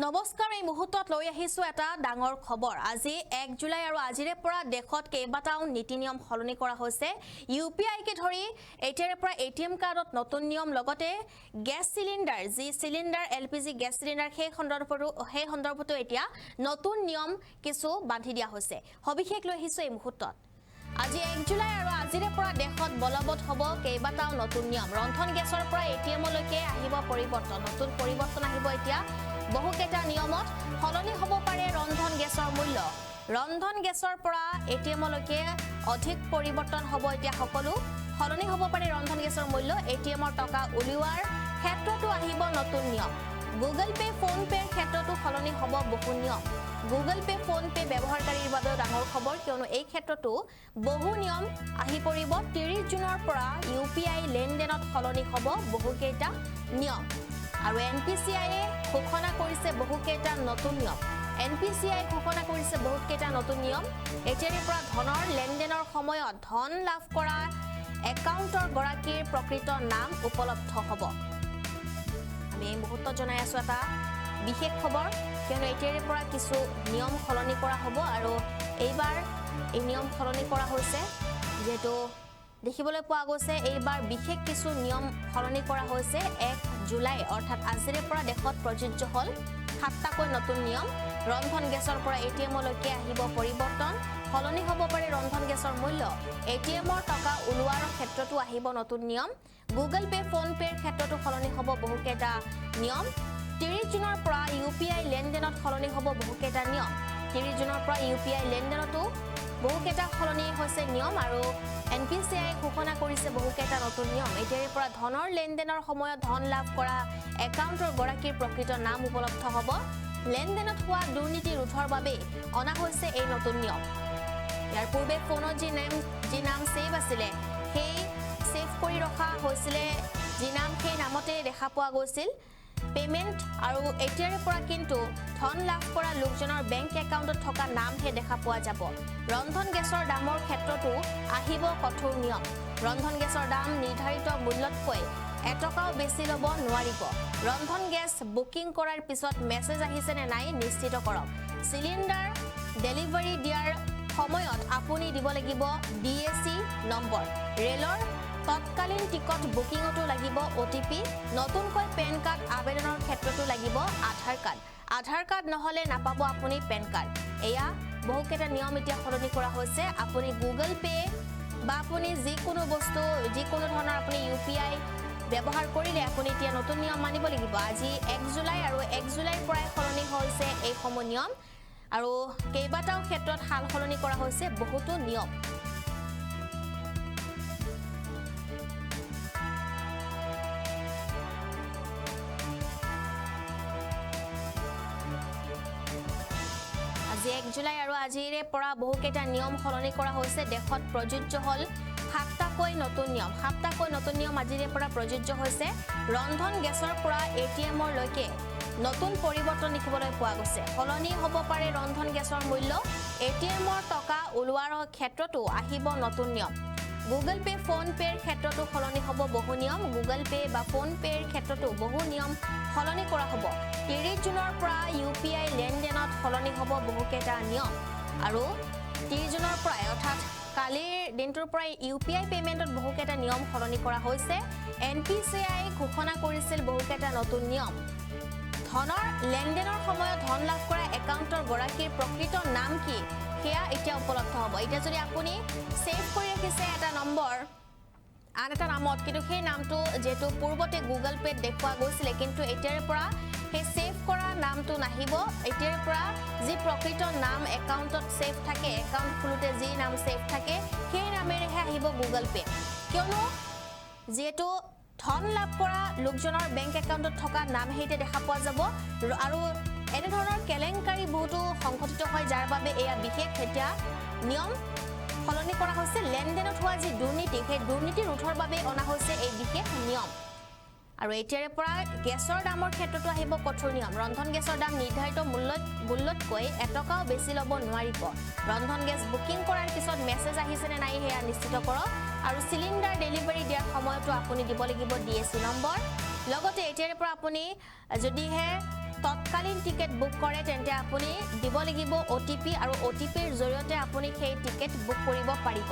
নমস্কাৰ এই মুহূৰ্তত লৈ আহিছোঁ এটা ডাঙৰ খবৰ। আজি এক জুলাই আৰু আজিৰে পৰা দেশত কেইবাটাও নীতি নিয়ম সলনি কৰা হৈছে। ইউ পি আইকে ধৰি এতিয়াৰে পৰা এ টি এম কাৰ্ডত নতুন নিয়ম লগতে গেছ চিলিণ্ডাৰ যি cylinder L P G gas cylinder সেই সন্দৰ্ভতো সেই সন্দৰ্ভতো এতিয়া নতুন নিয়ম কিছু বান্ধি দিয়া হৈছে। সবিশেষ লৈ আহিছোঁ এই মুহূৰ্তত। আজি এক জুলাই আৰু আজিৰে পৰা দেশত বলবৎ হ'ব কেইবাটাও নতুন নিয়ম। ৰন্ধন গেছৰ পৰা এ টি এমলৈকে আহিব পৰিৱৰ্তন। নতুন পৰিৱৰ্তন আহিব এতিয়া। বহুকেইটা নিয়মত সলনি হ'ব পাৰে ৰন্ধন গেছৰ মূল্য। ৰন্ধন গেছৰ পৰা এ টি এমলৈকে অধিক পৰিৱৰ্তন হ'ব এতিয়া সকলো। সলনি হ'ব পাৰে ৰন্ধন গেছৰ মূল্য এ টি এমৰ টকা উলিওৱাৰ ক্ষেত্ৰতো আহিব নতুন নিয়ম। গুগল পে' ফোন পে'ৰ ক্ষেত্ৰতো সলনি হ'ব বহু নিয়ম। গুগল পে' ফোন পে' ব্যৱহাৰকাৰীৰ বাবেও ডাঙৰ খবৰ কিয়নো এই ক্ষেত্ৰতো বহু নিয়ম আহি পৰিব। ত্ৰিছ জুনৰ পৰা ইউ পি আই লেনদেনত সলনি হ'ব বহুকেইটা নিয়ম। আৰু এন পি চি আইয়ে ঘোষণা কৰিছে বহুকেইটা নতুন নিয়ম। এন পি চি আই ঘোষণা কৰিছে বহুতকেইটা নতুন নিয়ম। এতিয়াৰে পৰা ধনৰ লেনদেনৰ সময়ত ধন লাভ কৰা একাউণ্টৰ গৰাকীৰ প্ৰকৃত নাম উপলব্ধ হ'ব। আমি এই মুহূৰ্তত জনাই আছোঁ এটা বিশেষ খবৰ কিয়নো এতিয়াৰে পৰা কিছু নিয়ম সলনি কৰা হ'ব আৰু এইবাৰ এই নিয়ম সলনি কৰা হৈছে যিহেতু দেখিবলৈ পোৱা গৈছে এইবাৰ বিশেষ কিছু নিয়ম সলনি কৰা হৈছে। এক জুলাই অৰ্থাৎ আজিৰে পৰা দেশত প্ৰযোজ্য হ'ল সাতটাকৈ নতুন নিয়ম। ৰন্ধন গেছৰ পৰা এ টি এমলৈকে আহিব পৰিৱৰ্তন। সলনি হ'ব পাৰে ৰন্ধন গেছৰ মূল্য। এ টি এমৰ টকা ওলোৱাৰ ক্ষেত্ৰতো আহিব নতুন নিয়ম। গুগল পে' ফোন পে'ৰ ক্ষেত্ৰতো সলনি হ'ব বহুকেইটা নিয়ম। ত্ৰিছ জুনৰ পৰা ইউ পি আই লেনদেনত সলনি হ'ব বহুকেইটা নিয়ম। ত্ৰিছ জুনৰ পৰা ইউ পি আই লেনদেনতো বহুকেইটা সলনি হৈছে নিয়ম আৰু এন পি চি আই ঘোষণা কৰিছে বহুকেইটা নতুন নিয়ম। এতিয়াৰে পৰা ধনৰ লেনদেনৰ সময়ত ধন লাভ কৰা একাউণ্টৰ গৰাকীৰ প্ৰকৃত নাম উপলব্ধ হ'ব। লেনদেনত হোৱা দুৰ্নীতি ৰোধৰ বাবে অনা হৈছে এই নতুন নিয়ম। ইয়াৰ পূৰ্বে ফোনত যি নেম যি নাম ছেভ আছিলে সেই ছেভ কৰি ৰখা হৈছিলে। যি নাম সেই নামতে দেখা পোৱা গৈছিল। পে'মেণ্ট আৰু এতিয়াৰে পৰা কিন্তু ধন লাভ কৰা লোকজনৰ বেংক একাউণ্টত থকা নামহে দেখা পোৱা যাব। ৰন্ধন গেছৰ দামৰ ক্ষেত্ৰতো আহিব কঠোৰ নিয়ম। ৰন্ধন গেছৰ দাম নিৰ্ধাৰিত মূল্যতকৈ এটকাও বেছি ল'ব নোৱাৰিব। ৰন্ধন গেছ বুকিং কৰাৰ পিছত মেছেজ আহিছে নে নাই নিশ্চিত কৰক। চিলিণ্ডাৰ ডেলিভাৰী দিয়াৰ সময়ত আপুনি দিব লাগিব ডি এ চি নম্বৰ। ৰেলৰ তৎকালীন টিকট বুকিঙতো লাগিব অ' টি পি নতুনকৈ পেন কাৰ্ড আবেদনৰ ক্ষেত্ৰতো লাগিব আধাৰ কাৰ্ড। আধাৰ কাৰ্ড নহ'লে নাপাব আপুনি পেন কাৰ্ড। এয়া বহুকেইটা নিয়ম এতিয়া সলনি কৰা হৈছে। আপুনি গুগল পে' বা আপুনি যিকোনো বস্তু যিকোনো ধৰণৰ আপুনি ইউ পি আই ব্যৱহাৰ কৰিলে আপুনি এতিয়া নতুন নিয়ম মানিব লাগিব। আজি এক জুলাই আৰু এক জুলাইৰ পৰাই সলনি হৈছে এইসমূহ নিয়ম। আৰু কেইবাটাও ক্ষেত্ৰত সাল সলনি কৰা হৈছে বহুতো নিয়ম। এক জুলাই আৰু আজিৰে পৰা বহুকেইটা নিয়ম সলনি কৰা হৈছে। দেশত প্ৰযোজ্য হ'ল সাতটাকৈ নতুন নিয়ম। সাতটাকৈ নতুন নিয়ম আজিৰে পৰা প্ৰযোজ্য হৈছে। ৰন্ধন গেছৰ পৰা এ টি এমৰলৈকে নতুন পৰিৱৰ্তন দেখিবলৈ পোৱা গৈছে। সলনি হ'ব পাৰে ৰন্ধন গেছৰ মূল্য। এ টি এমৰ টকা ওলোৱাৰ ক্ষেত্ৰতো আহিব নতুন নিয়ম। গুগল পে' ফোন পে'ৰ ক্ষেত্ৰতো সলনি হ'ব বহু নিয়ম। গুগল পে' বা ফোন পে'ৰ ক্ষেত্ৰতো বহু নিয়ম সলনি কৰা হ'ব। ত্ৰিছ জুনৰ পৰা ইউ পি আই লেনদেনত সলনি হ'ব বহুকেইটা নিয়ম। আৰু ত্ৰিছ জুনৰ পৰাই অৰ্থাৎ কালিৰ দিনটোৰ পৰাই ইউ পি আই পে'মেণ্টত বহুকেইটা নিয়ম সলনি কৰা হৈছে। এন পি চি আই ঘোষণা কৰিছিল বহুকেইটা নতুন নিয়ম। ধনৰ লেনদেনৰ সময়ত ধন লাভ কৰা একাউণ্টৰ গৰাকীৰ প্ৰকৃত নাম কি? সেয়া এতিয়া উপলব্ধ হ'ব। এতিয়া যদি আপুনি ছেভ কৰি ৰাখিছে এটা নম্বৰ আন এটা নামত কিন্তু সেই নামটো যিহেতু পূৰ্বতে গুগল পে'ত দেখুওৱা গৈছিলে কিন্তু এতিয়াৰে পৰা সেই ছেভ কৰা নামটো নাহিব। এতিয়াৰে পৰা যি প্ৰকৃত নাম একাউণ্টত ছেভ থাকে একাউণ্ট খোলোতে যি নাম ছেভ থাকে সেই নামেৰেহে আহিব গুগল পে' কিয়নো যিহেতু ধন লাভ কৰা লোকজনৰ বেংক একাউণ্টত থকা নামহে এতিয়া দেখা পোৱা যাব আৰু এনেধৰণৰ কেলেংকাৰী বহুতো সংঘটিত হয় যাৰ বাবে এয়া বিশেষ এতিয়া নিয়ম সলনি কৰা হৈছে। লেনদেনত হোৱা যি দুৰ্নীতি সেই দুৰ্নীতি ৰোধৰ বাবে অনা হৈছে এই বিশেষ নিয়ম। আৰু এতিয়াৰে পৰা গেছৰ দামৰ ক্ষেত্ৰতো আহিব কঠোৰ নিয়ম। ৰন্ধন গেছৰ দাম নিৰ্ধাৰিত মূল্যত মূল্যতকৈ এটকাও বেছি ল'ব নোৱাৰিব। ৰন্ধন গেছ বুকিং কৰাৰ পিছত মেছেজ আহিছেনে নাই সেয়া নিশ্চিত কৰক। আৰু চিলিণ্ডাৰ ডেলিভাৰী দিয়াৰ সময়তো আপুনি দিব লাগিব ডি এছ চি নম্বৰ। লগতে এতিয়াৰে পৰা আপুনি যদিহে তৎকালীন টিকেট বুক কৰে তেন্তে আপুনি দিব লাগিব অ' টি পি আৰু অ' টি পিৰ জৰিয়তে আপুনি সেই টিকেট বুক কৰিব পাৰিব।